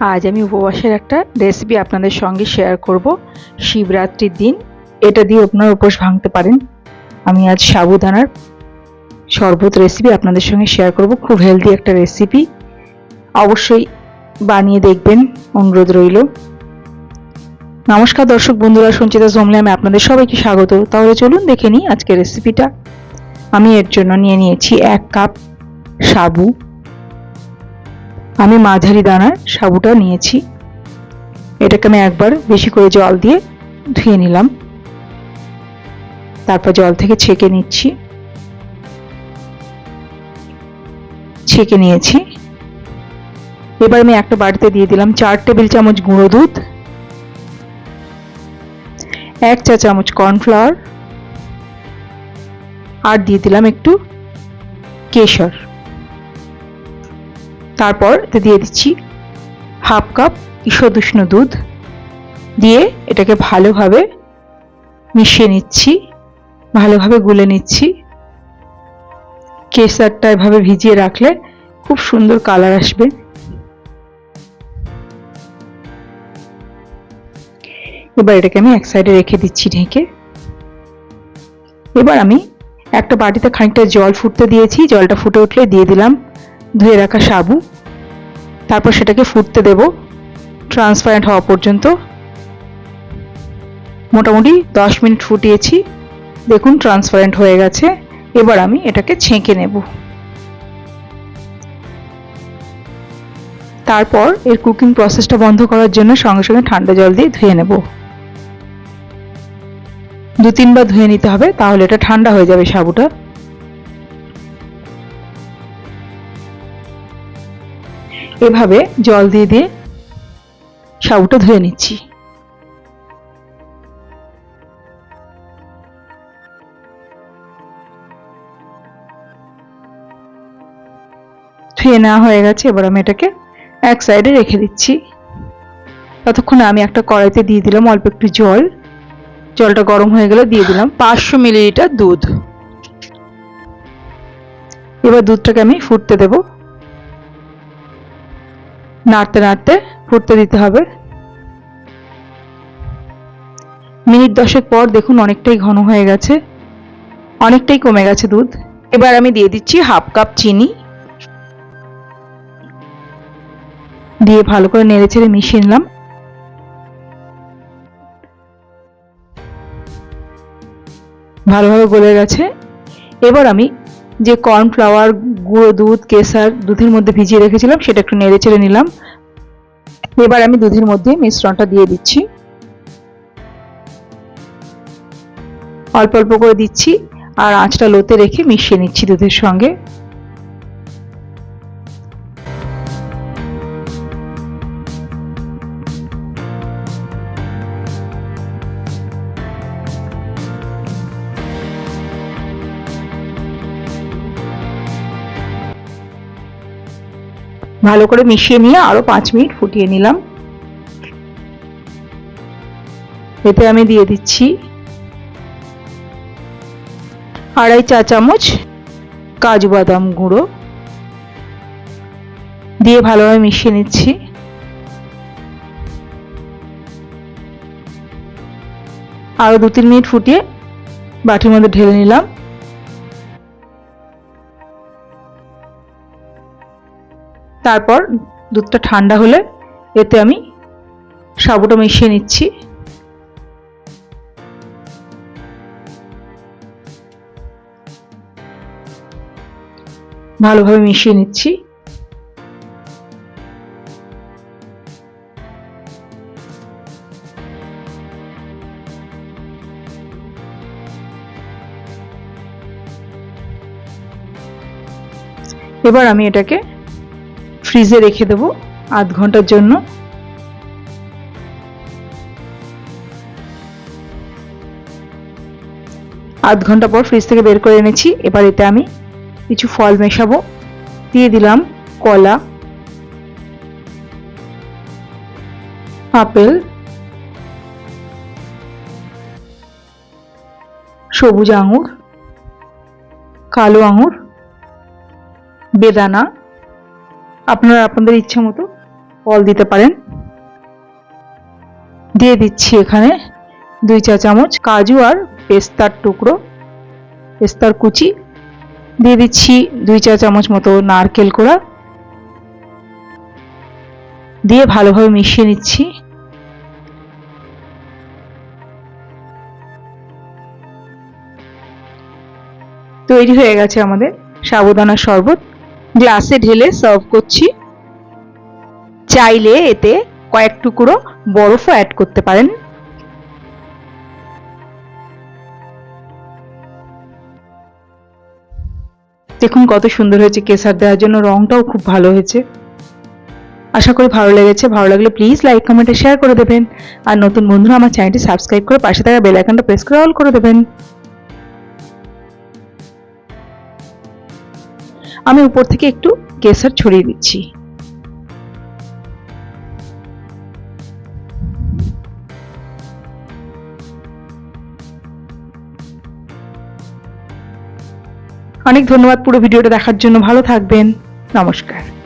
আজ আমি উপবাসের একটা রেসিপি আপনাদের সঙ্গে শেয়ার করব। শিবরাত্রির দিন, এটা দিয়ে আপনার উপোস ভাঙতে পারেন। আমি আজ সাবুদানার শরবত রেসিপি আপনাদের সঙ্গে শেয়ার করব। খুব হেলদি একটা রেসিপি অবশ্যই বানিয়ে দেখবেন, অনুরোধ রইল। নমস্কার দর্শক বন্ধুরা, সঞ্চিতা জমলে আমি আপনাদের সবাইকে স্বাগত। তাহলে চলুন দেখে নিই আজকের রেসিপিটা আমি এর জন্য নিয়ে নিয়েছি এক কাপ সাবু। আমি মাঝারি দানার সাবুটা নিয়েছি। এটাকে আমি একবার বেশি করে জল দিয়ে ধুয়ে নিলাম। তারপর জল থেকে ছেঁকে নিচ্ছি। ছেঁকে নিয়েছি। এবার আমি একটা বাড়িতে দিয়ে দিলাম চার টেবিল চামচ গুঁড়ো দুধ, এক চা চামচ কর্নফ্লাওয়ার, আর দিয়ে দিলাম একটু কেশর। তারপর এতে দিয়ে দিচ্ছি হাফ কাপ ঈষদুষ্ণ দুধ। দিয়ে এটাকে ভালোভাবে মিশিয়ে নিচ্ছি, ভালোভাবে গুলে নিচ্ছি। কেসারটা এভাবে ভিজিয়ে রাখলে খুব সুন্দর কালার আসবে। এবার এটাকে আমি এক সাইডে রেখে দিচ্ছি ঢেকে। এবার আমি একটা বাটিতে খানিকটা জল ফুটতে দিয়েছি, জলটা ফুটে উঠলে দিয়ে দিলাম ধুয়ে রাখা সাবু, তারপর সেটাকে ফুটতে দেব ট্রান্সপারেন্ট হওয়া পর্যন্ত। মোটামুটি দশ মিনিট ফুটিয়েছি, দেখুন ট্রান্সপারেন্ট হয়ে গেছে, এবার আমি এটাকে ছেঁকে নেব। তারপর এর কুকিং প্রসেসটা বন্ধ করার জন্য সঙ্গে সঙ্গে ঠান্ডা জল দিয়ে ধুয়ে নেব। দু তিনবার ধুয়ে নিতে হবে, তাহলে এটা ঠান্ডা হয়ে যাবে সাবুটা। এভাবে জল দিয়ে দিয়ে সাবুটা ধুয়ে নিচ্ছি। ধুয়ে নেওয়া হয়ে গেছে, এবার আমি এটাকে এক সাইডে রেখে দিচ্ছি। ততক্ষণে আমি একটা কড়াইতে দিয়ে দিলাম অল্প একটু জল। জলটা গরম হয়ে গেলে দিয়ে দিলাম পাঁচশো মিলিলিটার দুধ। এবার দুধটাকে আমি ফুটতে দেবো। নাড়তে নাড়তে ফুটতে দিতে হবে। মিনিট দশেক পর দেখুন অনেকটাই ঘন হয়ে গেছে, অনেকটাই কমে গেছে দুধ। এবার আমি দিয়ে দিচ্ছি হাফ কাপ চিনি। দিয়ে ভালো করে নেড়ে ছেড়ে মিশিয়ে নিলাম। ভালোভাবে গলে গেছে। এবার আমি যে কর্নফ্লাওয়ার গুঁড়ো দুধ কেসার দুধের মধ্যে ভিজিয়ে রেখেছিলাম, সেটা একটু নেড়ে চেড়ে নিলাম। এবার আমি দুধের মধ্যে মিশ্রণটা দিয়ে দিচ্ছি। অল্প অল্প করে দিচ্ছি আর আঁচটা লোতে রেখে মিশিয়ে নিচ্ছি দুধের সঙ্গে। ভালো করে মিশিয়ে নিয়ে আরও পাঁচ মিনিট ফুটিয়ে নিলাম। এতে আমি দিয়ে দিচ্ছি আড়াই চা চামচ কাজু বাদাম গুঁড়ো। দিয়ে ভালোভাবে মিশিয়ে নিচ্ছি। আরও দু তিন মিনিট ফুটিয়ে বাটির মধ্যে ঢেলে নিলাম। তারপর দুধটা ঠান্ডা হলে এতে আমি সাবুটা মিশিয়ে নিচ্ছি। ভালোভাবে মিশিয়ে নিচ্ছি। এবার আমি এটাকে ফ্রিজে রেখে দেবো আধ ঘণ্টার জন্য। আধ ঘণ্টা পর ফ্রিজ থেকে বের করে এনেছি। এবার এতে আমি কিছু ফল মেশাবো। দিয়ে দিলাম কলা, আপেল, সবুজ আঙুর, কালো আঙুর, বেদানা আপনারা আপনাদের ইচ্ছা মতো ফল দিতে পারেন। দিয়ে দিচ্ছি এখানে দুই চা চামচ কাজু আর পেস্তার টুকরো, পেস্তার কুচি। দিয়ে দিচ্ছি দুই চা চামচ মতো নারকেল কোড়া। দিয়ে ভালোভাবে মিশিয়ে নিচ্ছি। তৈরি হয়ে গেছে আমাদের সাবুদানার শরবত। গ্লাসে ঢেলে সার্ভ করছি। চাইলে এতে কয়েক টুকরো বরফও অ্যাড করতে পারেন। দেখুন কত সুন্দর হয়েছে কেসার দেওয়ার জন্য, রংটাও খুব ভালো হয়েছে। আশা করি ভালো লেগেছে। ভালো লাগলে প্লিজ লাইক কমেন্টে শেয়ার করে দেবেন। আর নতুন বন্ধুরা আমার চ্যানেলটি সাবস্ক্রাইব করে পাশে থাকা বেল আইকনটা প্রেস করে অল করে দেবেন। আমি উপর থেকে একটু কেসার ছড়িয়ে দিচ্ছি। অনেক ধন্যবাদ পুরো ভিডিওটা দেখার জন্য। ভালো থাকবেন। নমস্কার।